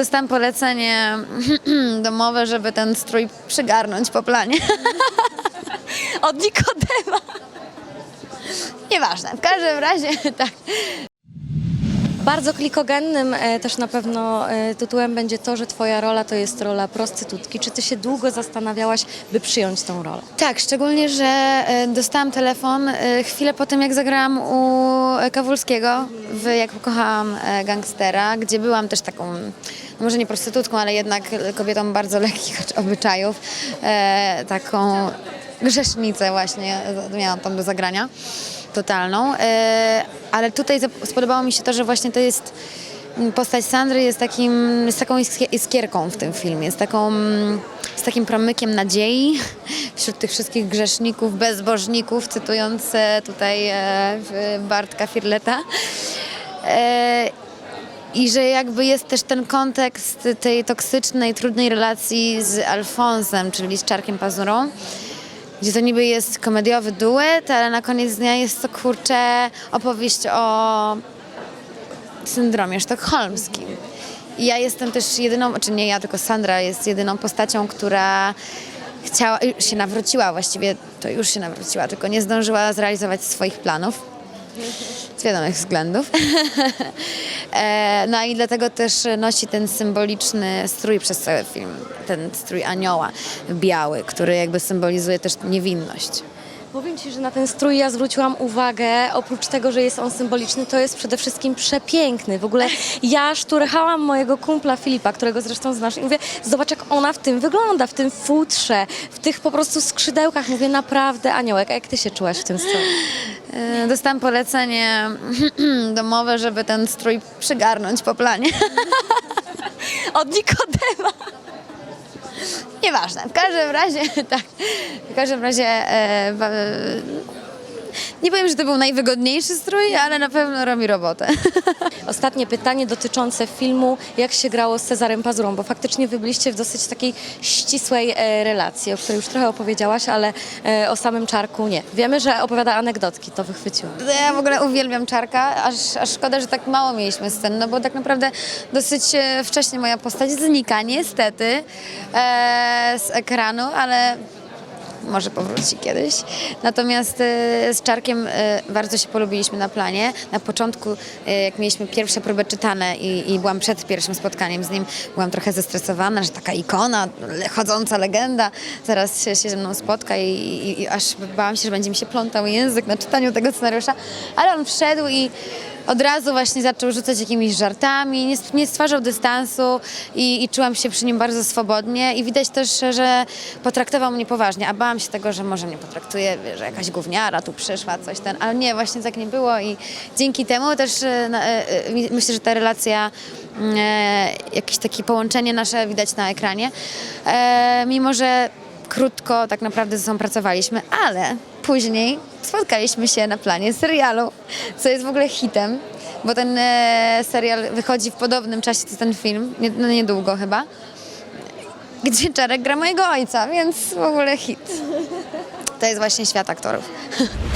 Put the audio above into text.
Dostałam polecenie domowe, żeby ten strój przygarnąć po planie. Od Nikodema. Nieważne, w każdym razie tak. Bardzo klikogennym e, też na pewno e, tytułem będzie to, że twoja rola to jest rola prostytutki. Czy ty się długo zastanawiałaś, by przyjąć tą rolę? Tak, szczególnie, że e, dostałam telefon e, chwilę po tym, jak zagrałam u Kawulskiego w Jak pokochałam e, gangstera, gdzie byłam też taką, może nie prostytutką, ale jednak kobietą bardzo lekkich obyczajów, e, taką grzesznicę właśnie miałam tam do zagrania, totalną. E, ale tutaj spodobało mi się to, że właśnie to jest postać Sandry jest takim, jest taką iskie- iskierką w tym filmie, jest taką, jest takim promykiem nadziei wśród tych wszystkich grzeszników, bezbożników, cytując tutaj e, Bartka Firleta. I że jakby jest też ten kontekst tej toksycznej, trudnej relacji z Alfonsem, czyli z Czarkiem Pazurą, gdzie to niby jest komediowy duet, ale na koniec dnia jest to kurczę opowieść o syndromie sztokholmskim. I ja jestem też jedyną, czy nie ja, tylko Sandra jest jedyną postacią, która chciała, się nawróciła właściwie, to już się nawróciła, tylko nie zdążyła zrealizować swoich planów. Z wiadomych względów. E, no i dlatego też nosi ten symboliczny strój przez cały film. Ten strój anioła biały, który jakby symbolizuje też niewinność. Powiem Ci, że na ten strój ja zwróciłam uwagę, oprócz tego, że jest on symboliczny, to jest przede wszystkim przepiękny. W ogóle ja szturchałam mojego kumpla Filipa, którego zresztą znasz i mówię, zobacz jak ona w tym wygląda, w tym futrze, w tych po prostu skrzydełkach. Mówię, naprawdę aniołek, a jak Ty się czułaś w tym stroju? E, Dostałam polecenie domowe, żeby ten strój przygarnąć po planie. Od Nikodema. Nieważne, w każdym razie tak. W każdym razie e, nie powiem, że to był najwygodniejszy strój, ale na pewno robi robotę. Ostatnie pytanie dotyczące filmu, jak się grało z Cezarem Pazurą, bo faktycznie wy byliście w dosyć takiej ścisłej e, relacji, o której już trochę opowiedziałaś, ale e, o samym Czarku nie. Wiemy, że opowiada anegdotki, to wychwyciłam. Ja w ogóle uwielbiam Czarka, aż, aż szkoda, że tak mało mieliśmy scen, no bo tak naprawdę dosyć e, wcześnie moja postać znika, niestety, e, z ekranu, ale może powróci kiedyś. Natomiast e, z Czarkiem e, bardzo się polubiliśmy na planie. Na początku, e, jak mieliśmy pierwsze próby czytane i, i byłam przed pierwszym spotkaniem z nim, byłam trochę zestresowana, że taka ikona, chodząca legenda, zaraz się, się ze mną spotka i, i, i aż bałam się, że będzie mi się plątał język na czytaniu tego scenariusza, ale on wszedł i od razu właśnie zaczął rzucać jakimiś żartami, nie, nie stwarzał dystansu i, i czułam się przy nim bardzo swobodnie i widać też, że potraktował mnie poważnie, a bałam się tego, że może mnie potraktuje, że jakaś gówniara tu przyszła, coś ten, ale nie, właśnie tak nie było i dzięki temu też e, e, e, myślę, że ta relacja, mm, jakieś takie połączenie nasze widać na ekranie, mimo że krótko tak naprawdę ze sobą pracowaliśmy, ale później spotkaliśmy się na planie serialu, co jest w ogóle hitem, bo ten e, serial wychodzi w podobnym czasie co ten film, nie, no niedługo chyba, gdzie Czarek gra mojego ojca, więc w ogóle hit. To jest właśnie świat aktorów.